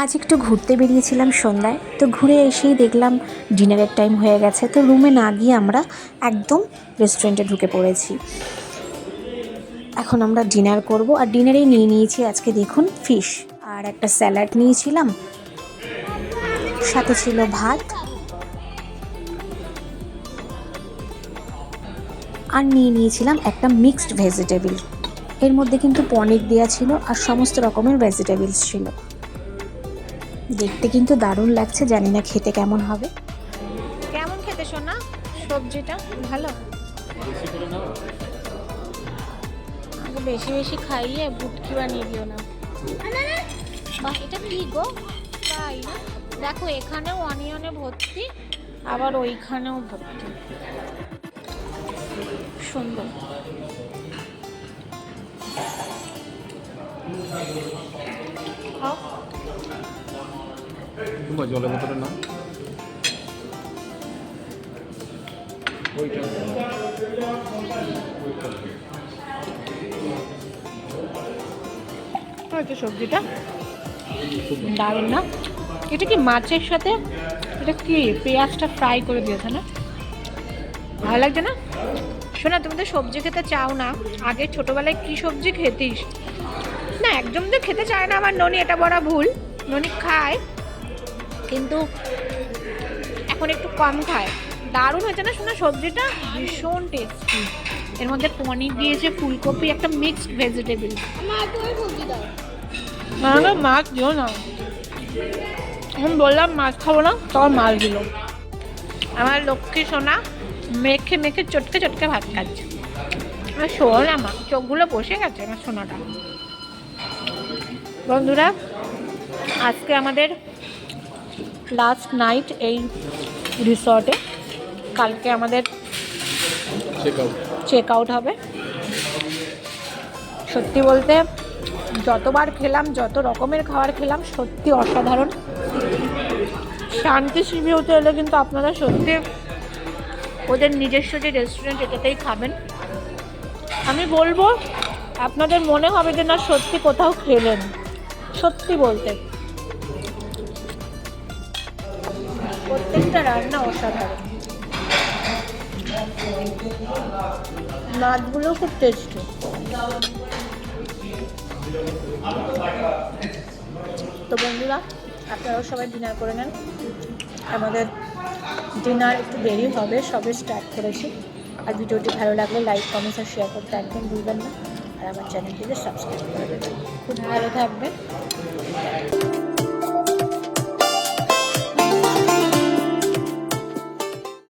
আজ একটু ঘুরতে বেরিয়েছিলাম সন্ধ্যায়, তো ঘুরে এসেই দেখলাম ডিনারের টাইম হয়ে গেছে, তো রুমে না গিয়ে আমরা একদম রেস্টুরেন্টে ঢুকে পড়েছি। এখন আমরা ডিনার করব, আর ডিনারেই নিয়ে নিয়েছি আজকে দেখুন ফিশ আর একটা স্যালাড নিয়েছিলাম, সাথে ছিল ভাত, আর নিয়ে নিয়েছিলাম একটা মিক্সড ভেজিটেবল এর মধ্যে কিন্তু পনির দেওয়া ছিল, আর সমস্ত রকমের ভেজিটেবলস ছিল। দেখতে কিন্তু দারুণ লাগছে, জানি না খেতে কেমন হবে। কেমন খেতে শোনা সবজিটা ভালো? বেশি বেশি খাইয়ে বুটকি বানিয়ে দিও না। বাহ, এটা কি গো? তাই না? দেখো, এখানেও অনিয়নে ভর্তি, আবার ওইখানেও ভর্তি। সুন্দর। জলের বোতলে নাও ওইটা সবজিটা। দারুণ, না? এটা কি মাছের সাথে? এটা কি পেঁয়াজটা ফ্রাই করে দিয়েছে, না? ভালো লাগছে, না? শোনা, তুমি তো সবজি খেতে চাও না। আগে ছোটবেলায় কি সবজি খেতিস? না, একদম তো খেতে চায় না আমার ননি, এটা বড় ভুল। ননি খায়। কিন্তু এখন একটু কম খায়। দারুণ হয়েছে না শোনা সবজিটা ভীষণ টেস্টি এর মধ্যে পনির দিয়েছে ফুলকপি একটা মিক্সড ভেজিটেবল না না মাছ দিও না। আমি বললাম মাছ খাব না তখন মাছ দিল। আমার লক্ষ্মী সোনা মেখে মেখে চটকে চটকে ভাত খাচ্ছে। আমার শোন আমার চোখগুলো বসে গেছে আমার সোনাটা। বন্ধুরা আজকে আমাদের লাস্ট নাইট এই রিসর্টে কালকে আমাদের চেক আউট হবে। সত্যি বলতে যতবার খেলাম যত রকমের খাবার খেলাম সত্যি অসাধারণ। শান্তি শিবিরতে এলে কিন্তু আপনারা সত্যি ওদের নিজস্ব যে রেস্টুরেন্ট এটাতেই খাবেন। আমি বলব আপনাদের মনে হবে যে না সত্যি কোথাও খেলেন। সত্যি বলতে। প্রত্যেকটা রান্না অসাধারণ। মাছগুলো খুব টেস্টি তো বন্ধুরা, আপনারাও সবাই ডিনার করে নেন। আমাদের ডিনার একটু দেরি হবে, সবে স্টার্ট করেছি। আর ভিডিওটি ভালো লাগলে লাইক কমেন্টস আর শেয়ার করতে একদম ভুলবেন না। আর আমার চ্যানেলটিকে সাবস্ক্রাইব করে দেবেন। খুব ভালো থাকবেন।